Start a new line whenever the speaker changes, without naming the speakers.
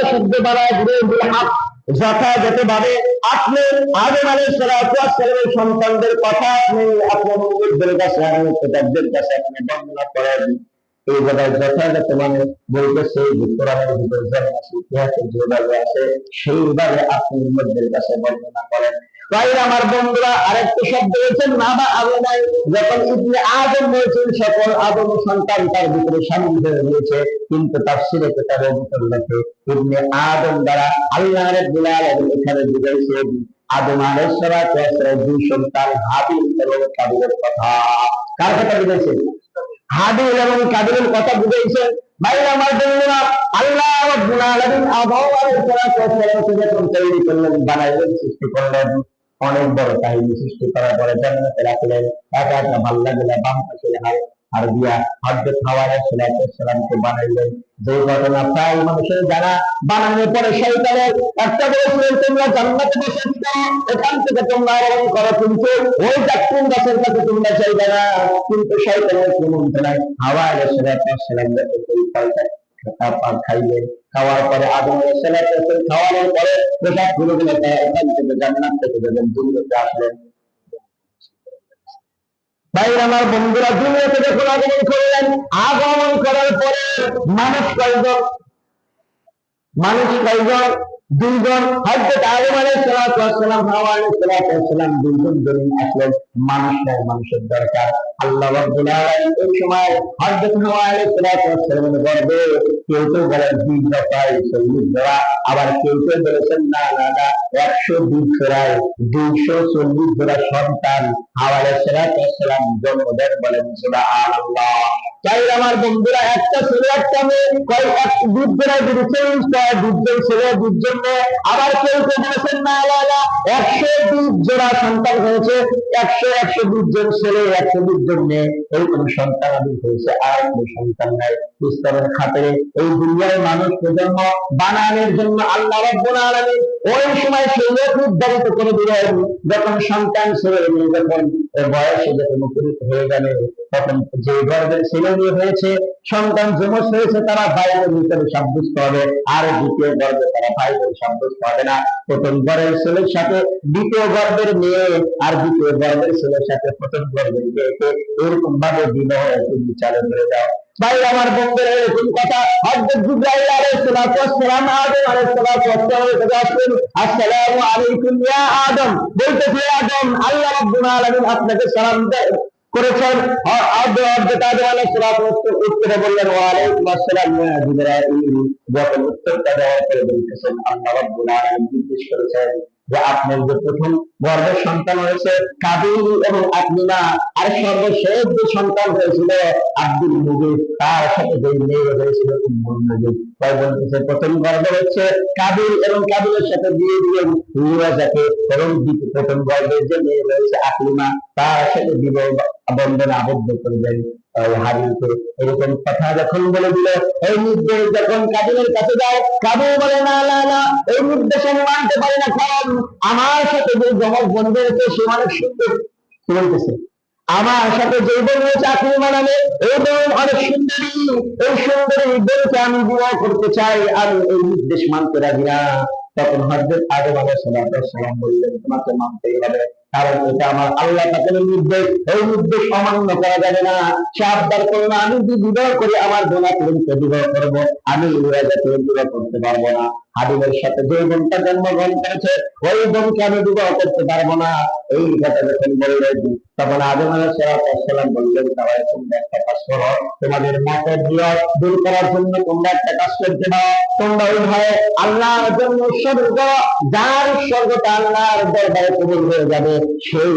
একটা শুদ্ধ পাড়ায় ঘুরে ঘুরে হাত যথাযথভাবে আপনি আলাইহিস সালাতু সালামের সন্তানদের কথা আপনি আপনার উম্মতদের কাছে আপনার কাছে আপনি বর্ণনা করেন এই জায়গায় যথাযথ মানে বলতেছে যে ভিতরে যেমন আছে ইতিহাসের যেভাবে আছে সেইভাবে আপনি কাছে বর্ণনা করেন। তাই আমার বন্ধুরা, আরেকটা শব্দ হয়েছেন না বা আগে নাই যখন ইবনে আদম বলছেন সকল আদম সন্তান তার ভিতরে সামিল হয়ে রয়েছে। কিন্তু তার সিরে কিতাবের ভিতর লেখে ইবনে আদম দ্বারা আল্লাহ রাব্বুল আলামিন এখানে বুঝাইছেন, আদম আলাইহিস সালাতু দুই সন্তান হাবিল এবং কাবিলের কথা। কার কথা বুঝাইছেন? হাবিল এবং কাবিলের কথা বুঝাইছেন। ভাই আমার বন্ধুরা, আল্লাহ রাব্বুল আলামিন আদম আলাইহিস সালাতু ওয়াস যখন তৈরি করলেন, বানাইলেন, সৃষ্টি করলেন অনেক বড় কাহিনী সৃষ্টি করার পরে জান্নাতে রাখলেন একা একা ভাল্লা গুলা বাম পাশে হার আর দিয়া হজরত হাওয়ার সালামকে বানাইলেন। যে ঘটনা প্রায় মানুষের জানা, বানানোর পরে শয়তানের একটা বলেছিলেন তোমরা জান্নাতে বসে এখান থেকে তোমরা আরোহণ করো কিন্তু ওই জাকুন গাছের কাছে তোমরা চাইবে না। কিন্তু শয়তানের কোনো নাই হাওয়া সালাম খাইলেন। খাওয়ার পরে আদম খাওয়ানোর পরে পোশাক খুলে দিলে জান্নাত থেকে যখন দুনিয়াতে আসলেন। বাইরে আমার বন্ধুরা, দুনিয়াতে যখন আগমন করলেন, আগমন করার পরে মানুষ কয়জন? মানুষ কয়জন? দুইজন হযরত আদম আলাইহিস সালাতু ওয়াস সালাম, হাওয়া আলাইহিস সালাতু ওয়াস সালাম দুইজন ধরে আসলেন মানুষের দরকার। আল্লাহ রাব্বুল আলামিন ওই সময় হযরত হাওয়া আলাইহিস সালাতু ওয়াস সালামের গর্ভে কেউ কেউ বলেন, দুই দফায় আবার কেউ কেউ বলেছেন, না না একশো দুই জোড়ায় দুইশো চল্লিশ জোড়া সন্তান হাওয়া আলাইহিস সালাতু ওয়াস সালাম জন্ম দেন বলেন, সুবহানাল্লাহ। তাই আমার বন্ধুরা, একটা ছেলে, একটা মেয়ে কয় এক দুধ চেঞ্জ করে দুধ ছেলে দুধ আবার কেউ কেউ বলেছেন, না আলাদা একশো দুই জোড়া সন্তান হয়েছে, একশো একশো দুই জন ছেলে, একশো দুই জন মেয়ে এরকম সন্তান আদি হয়েছে, আর কোনো সন্তান নাই। ইসলামের খাতিরে এই দুনিয়ার মানুষ প্রজন্ম বানানোর জন্য আল্লাহ রাব্বুল আলামিন ওই সময় সেই লোক উদ্ধারিত করে দিলেন যখন সন্তান ছেলে মেয়ে যখন বয়সে যখন উপনীত হয়ে গেলে, তখন যে গর্বের ছেলে মেয়ে হয়েছে, সন্তান যমজ হয়েছে, তারা বাইরের ভিতরে সাব্যস্ত হবে। আর দ্বিতীয় গর্বে তারা বাইরের সাব্যস্ত হবে না। প্রথম গর্বের ছেলের সাথে দ্বিতীয় গর্বের মেয়ে আর দ্বিতীয় গর্বের ছেলের সাথে প্রথম গর্বের মেয়েকে এরকম ভাবে বিবাহ তুমি চালু দাও। ভাই, আমার বন্ধুরা, এরকম কথা হযরত জিবরাইল আলাইহিস সালাম আদম আলাইহিস সালাতু আসলেন আসসালামু আলাইকুম ইয়া আদম। বলতেছে, আদম, আল্লাহ রাব্বুল আলামিন আপনাকে সালাম দেয়। করেছেন। হযরত আদম আলাইহিস উত্তরে বললেন, ওয়া আলাইকুম আসসালাম ইয়া জিবরাইল। যখন উত্তরটা দেওয়ার পরে বলতেছেন, আল্লাহ রাব্বুল আলামিন নির্দেশ করেছেন যে আপনার যে প্রথম গর্ভের সন্তান হয়েছে কাবিল এবং আপনিমা আর সর্বশেষ যে সন্তান হয়েছিল আব্দুল মুজিব, তার সাথে যে মেয়ে হয়েছিল মুজিব। তাই প্রথম হচ্ছে এবং সাথে দিলেন প্রথম যে মেয়ে হয়েছে আকলিমা তার সাথে আবদ্ধ করবেন হাবিলকে এরকম কথা যখন বলে দিল, এই নির্দেশ যখন কাবিলের কাছে যায়, কাবিল বলে, না এই নির্দেশ আমি মানতে পারি না, কারণ আমার সাথে যে জমক বন্ধু রয়েছে সে অনেক সুন্দর। কি বলতেছে আমার সাথে যে বোন চাকরি বানাবে এই বোন অনেক সুন্দরী, এই সুন্দরী বোনকে আমি বিবাহ করতে চাই, আমি এই নির্দেশ মানতে রাজি না। তখন হজরত আদম আলাইহিস সালাম বললেন, তোমাকে মানতেই হবে, কারণ এটা আমার আল্লাহ পাকের নির্দেশ, এই নির্দেশ অমান্য করা যাবে না। সে আবদার করল আমি যদি বিবাহ করি, আমার বোনা তুলকে বিবাহ করব, আমি বিবাহ করতে পারব না। হাবিবের সাথে যে বোনটা জন্মগ্রহণ করেছে। ওই বোনকে আমি বিবাহ করতে পারব না। এই কথা যখন বললেন তখন আদম আলাইসালাম বললেন তাহলে তোমরা একটা কাজ করো। তোমাদের মতের বিয়োগ দূর করার জন্য তোমরা একটা কাজ করতে পারো। তোমরা ওই ভয়ে আল্লাহর জন্য উৎসর্গ যার উৎসর্গটা আল্লাহর দরবারে কবুল হয়ে যাবে, সেই